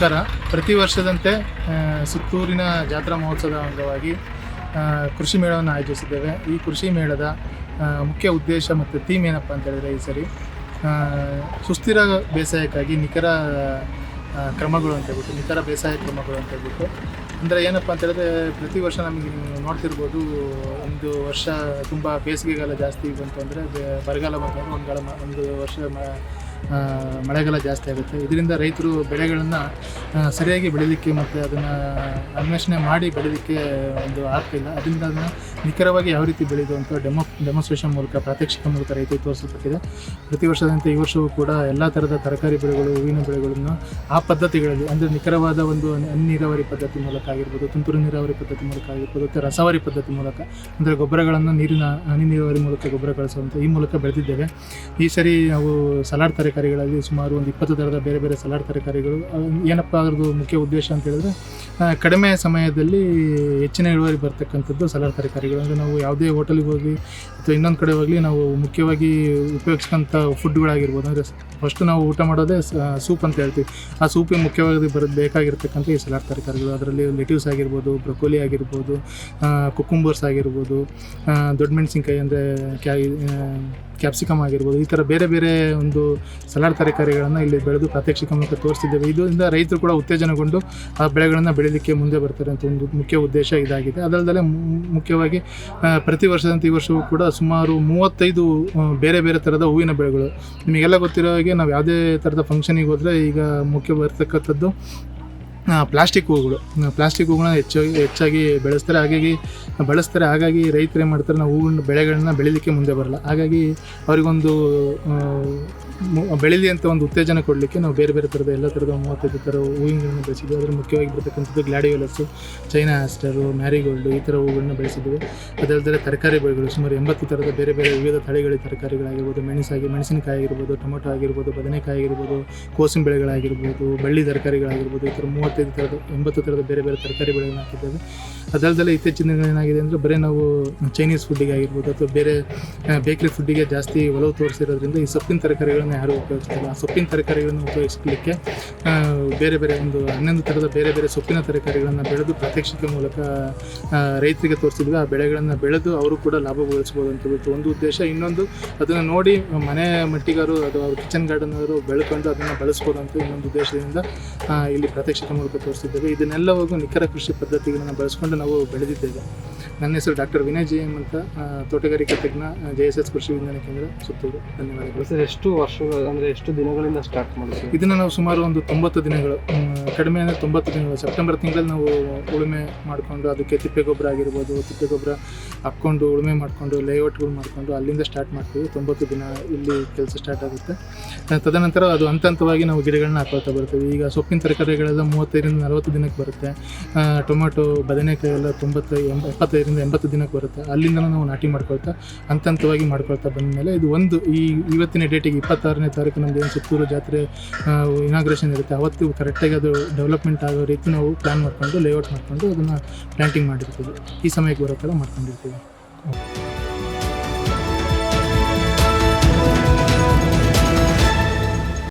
ನಮಸ್ಕಾರ. ಪ್ರತಿ ವರ್ಷದಂತೆ ಸುತ್ತೂರಿನ ಜಾತ್ರಾ ಮಹೋತ್ಸವದ ಅಂಗವಾಗಿ ಕೃಷಿ ಮೇಳವನ್ನು ಆಯೋಜಿಸಿದ್ದೇವೆ. ಈ ಕೃಷಿ ಮೇಳದ ಮುಖ್ಯ ಉದ್ದೇಶ ಮತ್ತು ಥೀಮ್ ಏನಪ್ಪ ಅಂತ ಹೇಳಿದ್ರೆ ಈ ಸರಿ ಸುಸ್ಥಿರ ಬೇಸಾಯಕ್ಕಾಗಿ ನಿಖರ ಕ್ರಮಗಳು ಅಂತ ಹೇಳ್ಬಿಟ್ಟು, ನಿಖರ ಬೇಸಾಯ ಕ್ರಮಗಳು ಅಂತ ಹೇಳ್ಬಿಟ್ಟು. ಅಂದರೆ ಏನಪ್ಪ ಅಂತ ಹೇಳಿದ್ರೆ, ಪ್ರತಿ ವರ್ಷ ನಮಗೆ ನೋಡ್ತಿರ್ಬೋದು, ಒಂದು ವರ್ಷ ತುಂಬ ಬೇಸಿಗೆಗಾಲ ಜಾಸ್ತಿ ಬಂತು ಅಂದರೆ ಬರಗಾಲ ಬಂತಂದ್ರೆ ಒಂದು ಒಂದು ವರ್ಷ ಮಳೆಗಾಲ ಜಾಸ್ತಿ ಆಗುತ್ತೆ. ಇದರಿಂದ ರೈತರು ಬೆಳೆಗಳನ್ನು ಸರಿಯಾಗಿ ಬೆಳೀಲಿಕ್ಕೆ ಮತ್ತು ಅದನ್ನು ಅನ್ವೇಷಣೆ ಮಾಡಿ ಬೆಳೀಲಿಕ್ಕೆ ಒಂದು ಆಗ್ತಿಲ್ಲ ಅದರಿಂದ ಅದನ್ನು ನಿಖರವಾಗಿ ಯಾವ ರೀತಿ ಬೆಳೆದು ಅಂತ ಡೆಮೋ, ಡೆಮೋಸ್ಟ್ರೇಷನ್ ಮೂಲಕ, ಪ್ರಾತ್ಯಕ್ಷಿಕ ಮೂಲಕ ರೈತರಿಗೆ ತೋರಿಸಲ್ಪಟ್ಟಿದೆ. ಪ್ರತಿ ವರ್ಷದಂತೆ ಈ ವರ್ಷವೂ ಕೂಡ ಎಲ್ಲ ಥರದ ತರಕಾರಿ ಬೆಳೆಗಳು, ಹೂವಿನ ಬೆಳೆಗಳನ್ನು ಆ ಪದ್ಧತಿಗಳಲ್ಲಿ, ಅಂದರೆ ನಿಖರವಾದ ಒಂದು ನೀರಾವರಿ ಪದ್ಧತಿ ಮೂಲಕ ಆಗಿರ್ಬೋದು, ತುಂತುರು ನೀರಾವರಿ ಪದ್ಧತಿ ಮೂಲಕ ಆಗಿರ್ಬೋದು, ಮತ್ತು ರಸವರಿ ಪದ್ಧತಿ ಮೂಲಕ, ಅಂದರೆ ಗೊಬ್ಬರಗಳನ್ನು ನೀರಿನ, ಹನಿ ನೀರಾವರಿ ಮೂಲಕ ಗೊಬ್ಬರ ಕಳಿಸುವಂಥ ಈ ಮೂಲಕ ಬೆಳೆದಿದ್ದೇವೆ. ಈ ಸರಿ ನಾವು ಸಲಾಡ್ ತರಕಾರಿಗಳಲ್ಲಿ ಸುಮಾರು ಒಂದು ಇಪ್ಪತ್ತು ಥರದ ಬೇರೆ ಬೇರೆ ಸಲಾಡ್ ತರಕಾರಿಗಳು. ಏನಪ್ಪ ಅದ್ರದ್ದು ಮುಖ್ಯ ಉದ್ದೇಶ ಅಂತ ಹೇಳಿದ್ರೆ ಕಡಿಮೆ ಸಮಯದಲ್ಲಿ ಹೆಚ್ಚಿನ ಇಳುವರಿ ಬರ್ತಕ್ಕಂಥದ್ದು ಸಲಾಡ್ ತರಕಾರಿಗಳು. ಅಂದರೆ ನಾವು ಯಾವುದೇ ಹೋಟೆಲ್ಗೆ ಹೋಗಲಿ ಅಥವಾ ಇನ್ನೊಂದು ಕಡೆ ಹೋಗಲಿ ನಾವು ಮುಖ್ಯವಾಗಿ ಉಪಯೋಗಿಸ್ಕೊಂಥ ಫುಡ್ಗಳಾಗಿರ್ಬೋದು. ಅಂದರೆ ಫಸ್ಟ್ ನಾವು ಊಟ ಮಾಡೋದೇ ಸೂಪ್ ಅಂತ ಹೇಳ್ತೀವಿ. ಆ ಸೂಪಿಗೆ ಮುಖ್ಯವಾಗಿ ಬರೋದು ಬೇಕಾಗಿರ್ತಕ್ಕಂಥ ಈ ಸಲಾಡ್ ತರಕಾರಿಗಳು. ಅದರಲ್ಲಿ ಲೆಟ್ಯೂಸ್ ಆಗಿರ್ಬೋದು, ಬ್ರೊಕೋಲಿ ಆಗಿರ್ಬೋದು ಕುಕುಂಬರ್ಸ್ ಆಗಿರ್ಬೋದು ದೊಡ್ಡ ಮೆಣಸಿನ್ಕಾಯಿ ಅಂದರೆ ಕ್ಯಾ ಕ್ಯಾಪ್ಸಿಕಮ್ ಆಗಿರ್ಬೋದು. ಈ ಥರ ಬೇರೆ ಬೇರೆ ಒಂದು ಸಲಾಡ್ ತರಕಾರಿಗಳನ್ನು ಇಲ್ಲಿ ಬೆಳೆದು ಪ್ರಾತ್ಯಕ್ಷಿಕ ಮೂಲಕ ತೋರಿಸಿದ್ದೇವೆ ಇದರಿಂದ ರೈತರು ಕೂಡ ಉತ್ತೇಜನಗೊಂಡು, ಆ ಬೆಳೆಗಳನ್ನು ಬೆಳೀಲಿಕ್ಕೆ ಮುಂದೆ ಬರ್ತಾರೆ ಅಂತ ಒಂದು ಮುಖ್ಯ ಉದ್ದೇಶ ಇದಾಗಿದೆ. ಅದಲ್ಲದೆ ಮುಖ್ಯವಾಗಿ ಪ್ರತಿ ವರ್ಷದಂತೆ ಈ ವರ್ಷವೂ ಕೂಡ ಸುಮಾರು ಮೂವತ್ತೈದು ಬೇರೆ ಬೇರೆ ಥರದ ಹೂವಿನ ಬೆಳೆಗಳು. ನಿಮಗೆಲ್ಲ ಗೊತ್ತಿರೋ ಹಾಗೆ ನಾವು ಯಾವುದೇ ಥರದ ಫಂಕ್ಷನಿಗೆ ಹೋದರೆ ಈಗ ಮುಖ್ಯ ಬರ್ತಕ್ಕಂಥದ್ದು ಪ್ಲಾಸ್ಟಿಕ್ ಹೂಗಳು. ಪ್ಲಾಸ್ಟಿಕ್ ಹೂಗಳನ್ನ ಹೆಚ್ಚಾಗಿ ಹೆಚ್ಚಾಗಿ ಬೆಳೆಸ್ತಾರೆ. ಹಾಗಾಗಿ, ಬಳಸ್ತಾರೆ. ಹಾಗಾಗಿ ರೈತರು ಏನು ಮಾಡ್ತಾರೆ, ನಾವು ಹೂವಿನ ಬೆಳೆಗಳನ್ನ ಬೆಳೀಲಿಕ್ಕೆ ಮುಂದೆ ಬರಲ್ಲ. ಹಾಗಾಗಿ ಅವರಿಗೊಂದು ಬೆಳೀಲಿ ಅಂತ ಒಂದು ಉತ್ತೇಜನ ಕೊಡಲಿಕ್ಕೆ ನಾವು ಬೇರೆ ಬೇರೆ ಥರದ ಎಲ್ಲ ಥರದ ಮೂವತ್ತೈದು ಥರ ಹೂವಿನಗಳನ್ನು ಬೆಳೆಸಿದ್ವಿ. ಅದರಲ್ಲಿ ಮುಖ್ಯವಾಗಿ ಬರ್ತಕ್ಕಂಥದ್ದು ಗ್ಲಾಡಿಯೋಲಸ್ಸು ಚೈನಾ ಆಸ್ಟರು, ಮ್ಯಾರಿಗೋಲ್ಡು ಈ ಥರ ಹೂಗಳನ್ನ ಬೆಳೆಸಿದ್ವಿ. ಅದಲ್ಲದೆ ತರಕಾರಿ ಬೆಳೆಗಳು ಸುಮಾರು ಎಂಬತ್ತು ಥರದ ಬೇರೆ ಬೇರೆ ವಿವಿಧ ತಳಿಗಳ ತರಕಾರಿಗಳಾಗಿರ್ಬೋದು, ಮೆಣಸಾಗಿ, ಮೆಣಸಿನಕಾಯಿ ಆಗಿರ್ಬೋದು, ಟೊಮೊಟೊ ಆಗಿರ್ಬೋದು, ಬದನೆಕಾಯಿ ಆಗಿರ್ಬೋದು ಕೋಸಿನ ಬೆಳೆಗಳಾಗಿರ್ಬೋದು ಬಳ್ಳಿ ತರಕಾರಿಗಳಾಗಿರ್ಬೋದು ಈ ಥರ ಮೂವತ್ತೈದು ಥರದ, ಎಂಬತ್ತು ಥರದ ಬೇರೆ ಬೇರೆ ತರಕಾರಿ ಬೆಳೆಗಳನ್ನ ಹಾಕಿದ್ದೇವೆ. ಅದಲ್ಲದೆ ಇತ್ತೀಚಿನ ಏನಾಗಿದೆ ಅಂದರೆ ಬರೀ ನಾವು ಚೈನೀಸ್ ಫುಡ್ಡಿಗೆ ಆಗಿರ್ಬೋದು ಅಥವಾ ಬೇರೆ ಬೇಕ್ರಿ ಫುಡ್ಡಿಗೆ ಜಾಸ್ತಿ ಒಲವು ತೋರಿಸಿರೋದ್ರಿಂದ ಈ ಸೊಪ್ಪಿನ ತರಕಾರಿಗಳನ್ನ ಯಾರೂ ಉಪಯೋಗಿಸ್ತಿಲ್ಲ. ಸೊಪ್ಪಿನ ತರಕಾರಿಗಳನ್ನು ಉಪಯೋಗಿಸಲಿಕ್ಕೆ ಬೇರೆ ಬೇರೆ ಒಂದು ಹನ್ನೊಂದು ಥರದ ಬೇರೆ ಬೇರೆ ಸೊಪ್ಪಿನ ತರಕಾರಿಗಳನ್ನು ಬೆಳೆದು ಪ್ರಾತ್ಯಕ್ಷಿಕ ಮೂಲಕ ರೈತರಿಗೆ ತೋರಿಸಿದ್ವಿ. ಆ ಬೆಳೆಗಳನ್ನು ಬೆಳೆದು ಅವರು ಕೂಡ ಲಾಭ ಗಳಿಸ್ಬೋದು ಅಂತ ಹೇಳ್ಬಿಟ್ಟು ಒಂದು ಉದ್ದೇಶ. ಇನ್ನೊಂದು, ಅದನ್ನು ನೋಡಿ ಮನೆ ಮಟ್ಟಿಗಾರು ಅಥವಾ ಕಿಚನ್ ಗಾರ್ಡನ್ ಅವರು ಬೆಳ್ಕೊಂಡು ಅದನ್ನು ಬಳಸ್ಬೋದು ಅಂತ ಇನ್ನೊಂದು ಉದ್ದೇಶದಿಂದ ಇಲ್ಲಿ ಪ್ರಾತ್ಯಕ್ಷಿಕ ಮೂಲಕ ತೋರಿಸಿದ್ದೇವೆ. ಇದನ್ನೆಲ್ಲವಾಗೂ ನಿಖರ ಕೃಷಿ ಪದ್ಧತಿಗಳನ್ನು ಬಳಸ್ಕೊಂಡು ನಾವು ಬೆಳೆದಿದ್ದೇವೆ. ನನ್ನ ಹೆಸರು ಡಾಕ್ಟರ್ ವಿನಯ್ ಜಿ ಎಂ ಅಂತ ತೋಟಗಾರಿಕೆ ತಜ್ಞ ಜೆ ಎಸ್ ಎಸ್ ಕೃಷಿ ವಿಜ್ಞಾನ ಕೇಂದ್ರ ಸುತ್ತೂರು. ಧನ್ಯವಾದಗಳು. ಸರ್ ಎಷ್ಟು ವರ್ಷಗಳು ಅಂದರೆ ಎಷ್ಟು ದಿನಗಳಿಂದ ಸ್ಟಾರ್ಟ್ ಮಾಡಿದ್ವಿ ಇದನ್ನು ನಾವು ಸುಮಾರು ಒಂದು ತೊಂಬತ್ತು ದಿನಗಳು ಕಡಿಮೆ ಅಂದರೆ ತೊಂಬತ್ತು ದಿನಗಳು. ಸೆಪ್ಟೆಂಬರ್ ತಿಂಗಳಲ್ಲಿ ನಾವು ಉಳುಮೆ ಮಾಡಿಕೊಂಡು ಅದಕ್ಕೆ ತಿಪ್ಪೆ ಗೊಬ್ಬರ ಆಗಿರ್ಬೋದು ತಿಪ್ಪೆ ಗೊಬ್ಬರ ಹಾಕ್ಕೊಂಡು ಉಳುಮೆ ಮಾಡಿಕೊಂಡು ಲೇಔಟ್ಗಳು ಮಾಡಿಕೊಂಡು ಅಲ್ಲಿಂದ ಸ್ಟಾರ್ಟ್ ಮಾಡ್ತೀವಿ. ತೊಂಬತ್ತು ದಿನ ಇಲ್ಲಿ ಕೆಲಸ ಸ್ಟಾರ್ಟ್ ಆಗುತ್ತೆ. ತದನಂತರ ಅದು ಹಂತ ಹಂತವಾಗಿ ನಾವು ಗಿಡಗಳನ್ನ ಹಾಕೊಳ್ತಾ ಬರ್ತೀವಿ. ಈಗ ಸೊಪ್ಪಿನ ತರಕಾರಿಗಳೆಲ್ಲ ಮೂವತ್ತೈದರಿಂದ ನಲವತ್ತು ದಿನಕ್ಕೆ ಬರುತ್ತೆ. ಟೊಮೊಟೊ ಬದನೆಕಾಯಿ ಎಲ್ಲ ತೊಂಬತ್ತೈ ಎಂಬ ಎಪ್ಪತ್ತೈದರಿಂದ ಎಂಬತ್ತು ದಿನಕ್ಕೆ ಬರುತ್ತೆ. ಅಲ್ಲಿಂದ ನಾವು ನಾಟಿ ಮಾಡ್ಕೊಳ್ತಾ ಹಂತ ಹಂತವಾಗಿ ಮಾಡ್ಕೊಳ್ತಾ ಬಂದಮೇಲೆ ಇದು ಒಂದು ಈ ಇವತ್ತಿನ ಡೇಟಿಗೆ ಇಪ್ಪತ್ತಾರನೇ ತಾರೀಕು ನಮ್ದು ಏನು ಸುತ್ತೂರು ಜಾತ್ರೆ ಇನಾಗ್ರೇಷನ್ ಇರುತ್ತೆ. ಅವತ್ತು ಕರೆಕ್ಟಾಗಿ ಅದು ಡೆವಲಪ್ಮೆಂಟ್ ಆಗೋ ರೀತಿ ನಾವು ಪ್ಲ್ಯಾನ್ ಮಾಡ್ಕೊಂಡು ಲೇಔಟ್ ಮಾಡ್ಕೊಂಡು ಅದನ್ನು ಪ್ಲಾಂಟಿಂಗ್ ಮಾಡಿರ್ತೀವಿ. ಈ ಸಮಯಕ್ಕೆ ಬರೋ ಥರ ಮಾಡ್ಕೊಂಡಿರ್ತೀವಿ.